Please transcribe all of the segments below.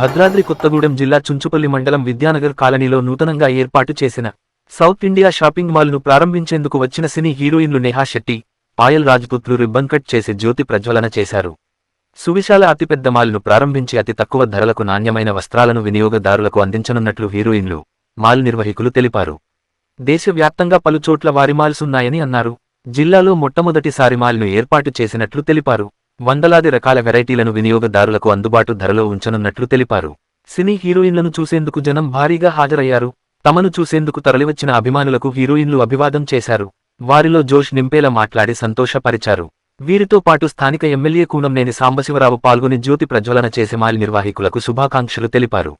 భద్రాద్రి కొత్తగూడెం జిల్లా చుంచుపల్లి మండలం విద్యానగర్ కాలనీలో నూతనంగా ఏర్పాటు చేసిన సౌత్ ఇండియా షాపింగ్ మాల్ను ప్రారంభించేందుకు వచ్చిన సినీ హీరోయిన్లు నేహా శెట్టి పాయల్ రాజ్పుత్లు రిబ్బన్ కట్ చేసి జ్యోతి ప్రజ్వలన చేశారు. సువిశాల అతిపెద్ద మాల్ను ప్రారంభించి అతి తక్కువ ధరలకు నాణ్యమైన వస్త్రాలను వినియోగదారులకు అందించనున్నట్లు హీరోయిన్లు మాల్ నిర్వహికులు తెలిపారు. దేశవ్యాప్తంగా పలుచోట్ల వారి మాల్స్ ఉన్నాయని అన్నారు. జిల్లాలో మొట్టమొదటిసారి మాల్ను ఏర్పాటు చేసినట్లు తెలిపారు. వందలాది రకాల వెరైటీలను వినియోగదారులకు అందుబాటు ధరలో ఉంచనున్నట్లు తెలిపారు. సినీ హీరోయిన్లను చూసేందుకు జనం భారీగా హాజరయ్యారు. తమను చూసేందుకు తరలివచ్చిన అభిమానులకు హీరోయిన్లు అభివాదం చేశారు. వారిలో జోష్ నింపేలా మాట్లాడి సంతోషపరిచారు. వీరితో పాటు స్థానిక ఎమ్మెల్యే కూనంనేని సాంబశివరావు పాల్గొని జ్యోతి ప్రజ్వలన చేసే మాలి నిర్వాహికులకు శుభాకాంక్షలు తెలిపారు.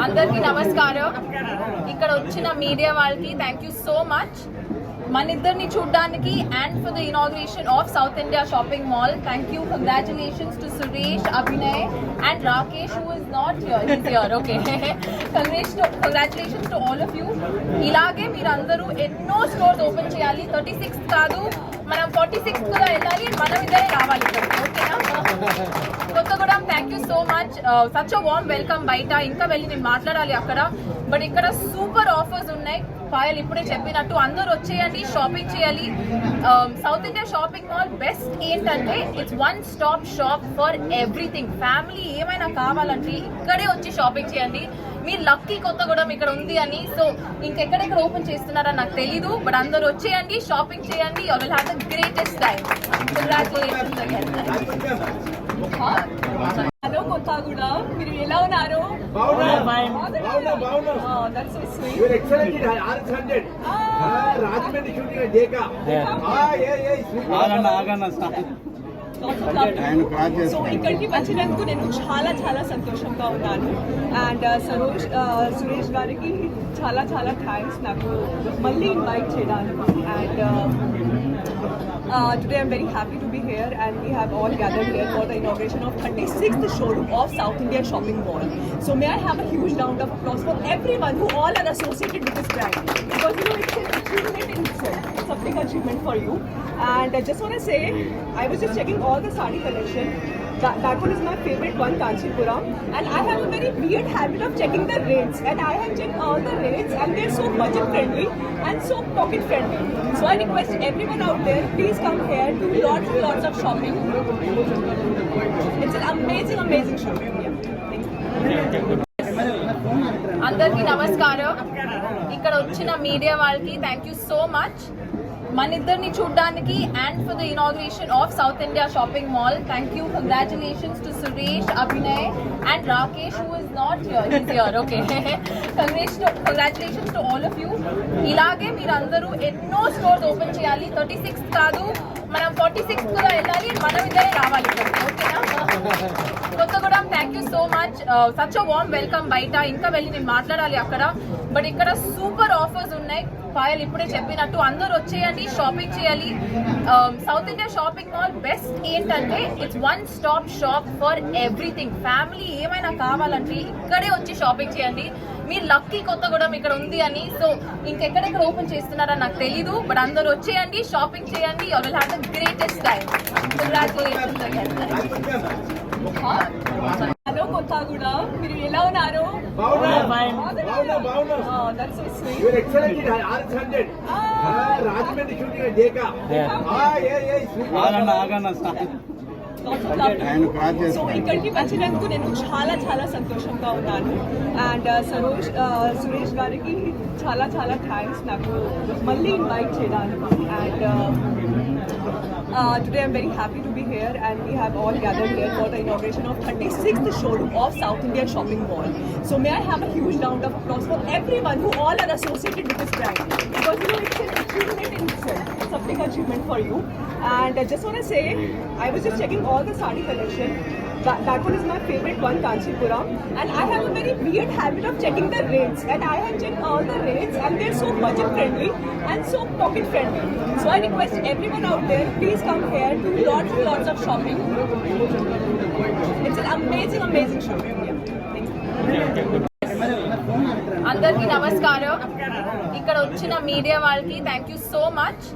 అందరికీ నమస్కారం ఇక్కడ వచ్చిన మీడియా వాళ్ళకి థ్యాంక్ యూ సో మచ్ మన ఇద్దరిని చూడడానికి and for the inauguration of South India shopping mall thank you congratulations to Suresh Abhinay and Rakesh who is not here here okay congratulations to all of you ఇలాగే మీరు అందరూ ఎన్నో stores open చేయాలి. Thirty six కాదు. మనం forty six కూడా వెళ్ళాలి. మనం ఇద్దరే రావాలి. ఓకేనా Kothagudem thank you so much such a warm welcome బయట. ఇంకా వెళ్ళి నేను మాట్లాడాలి అక్కడ. బట్ ఇక్కడ సూపర్ ఆఫర్స్ ఉన్నాయి. పాయల్ ఇప్పుడే చెప్పినట్టు అందరూ వచ్చేయండి షాపింగ్ చేయాలి. South India shopping mall best ఏంటంటే it's one stop shop for everything family ఏమైనా కావాలంటే ఇక్కడే వచ్చి షాపింగ్ చేయండి. మీరు లక్కీ కొత్తగూడెం ఇక్కడ ఉంది అని. సో ఇంకెక్కడెక్కడ ఓపెన్ చేస్తున్నారని నాకు తెలీదు బట్ అందరూ వచ్చేయండి షాపింగ్ చేయండి. You will have the greatest time congratulations hello Kothaguda? మీరు ఎలా ఉన్నారు? That's so sweet You're so చేస్తున్నాడు ఇక్కడికి వచ్చినందుకు నేను చాలా చాలా సంతోషంగా ఉన్నాను అండ్ సరోజ్ సురేష్ గారికి చాలా చాలా థ్యాంక్స్ నాకు మళ్ళీ ఇన్వైట్ చేయడానికి and today I'm very happy to be here and we have all gathered here for the inauguration of thirty sixth showroom of South India shopping mall so may I have a huge round of applause for every one who all are associated with this brand because you know it's an achievement in itself. It's a big achievement for you. And I just want to say, I was just checking all the sari collection. That, that one is my favorite one, Kanchipuram. And I have a very weird habit of checking the rates. And I have checked all the rates and they're so budget friendly and so pocket friendly. So I request everyone out there, please come here, do lots and lots of shopping. It's an amazing, amazing shopping. Yeah. Thank you. అందరికీ నమస్కారం ఇక్కడ వచ్చిన media వాళ్ళకి thank you so much మన ఇద్దరిని చూడడానికి and for the inauguration of South India shopping mall thank you congratulations to Suresh Abhinay and Rakesh who is not here here okay congratulations to all of you ఇలాగే మీరందరూ ఎన్నో stores open చేయాలి. Thirty six కాదు. మనం forty six కూడా వెళ్ళాలి. మనం ఇద్దరే రావాలి ఓకేనా ఓకేనా Kothagudem thank you so much such a warm welcome బయట. ఇంకా వెళ్ళి నేను మాట్లాడాలి అక్కడ. బట్ ఇక్కడ సూపర్ ఆఫర్స్ ఉన్నాయి. పాయల్ ఇప్పుడే చెప్పినట్టు అందరూ వచ్చేయండి షాపింగ్ చేయాలి. South India shopping mall best ఏంటంటే it's one stop shop for everything family ఏమైనా కావాలంటే ఇక్కడే వచ్చి షాపింగ్ చేయండి. మీరు లక్కీ కొత్తగూడెం ఇక్కడ ఉంది అని. సో ఇంకెక్కడెక్కడ ఓపెన్ చేస్తున్నారని నాకు తెలీదు బట్ అందరూ వచ్చేయండి షాపింగ్ చేయండి. You will have the greatest time congratulations hello Kothaguda మీరు ఎలా ఉన్నారు? బాగున్నా, బాగున్నా. That's so sweet You're excellent in RX 100. Ah, Rajahmundry shooting at Deka. Ah, yeah, yeah, it's super. ఆగండి ఆగండి సార్ ఆయన క్రాస్ సో చేస్తున్నాడు ఇక్కడికి వచ్చినందుకు నేను చాలా చాలా సంతోషంగా ఉన్నాను అండ్ సరోజ్ సురేష్ గారికి చాలా చాలా థ్యాంక్స్ నాకు మళ్ళీ ఇన్వైట్ చేయడానికి and today I'm very happy to be here and we have all gathered here for the inauguration of thirty sixth showroom of South India shopping mall so may I have a huge round of applause for every one who all are associated with this brand because you know it's an achievement in itself. It's a big achievement for you. And I just want to say, I was just checking all the sari collection. that, that one is my favorite one, Kanchipuram. And I have a very weird habit of checking the rates. And I have checked all the rates and they're so budget friendly and so pocket friendly. So I request everyone out there, please come here, do lots and lots of shopping. It's an amazing, amazing shopping. Yeah. Thank you. అందరికీ నమస్కారం ఇక్కడ వచ్చిన media వాళ్ళకి thank you so much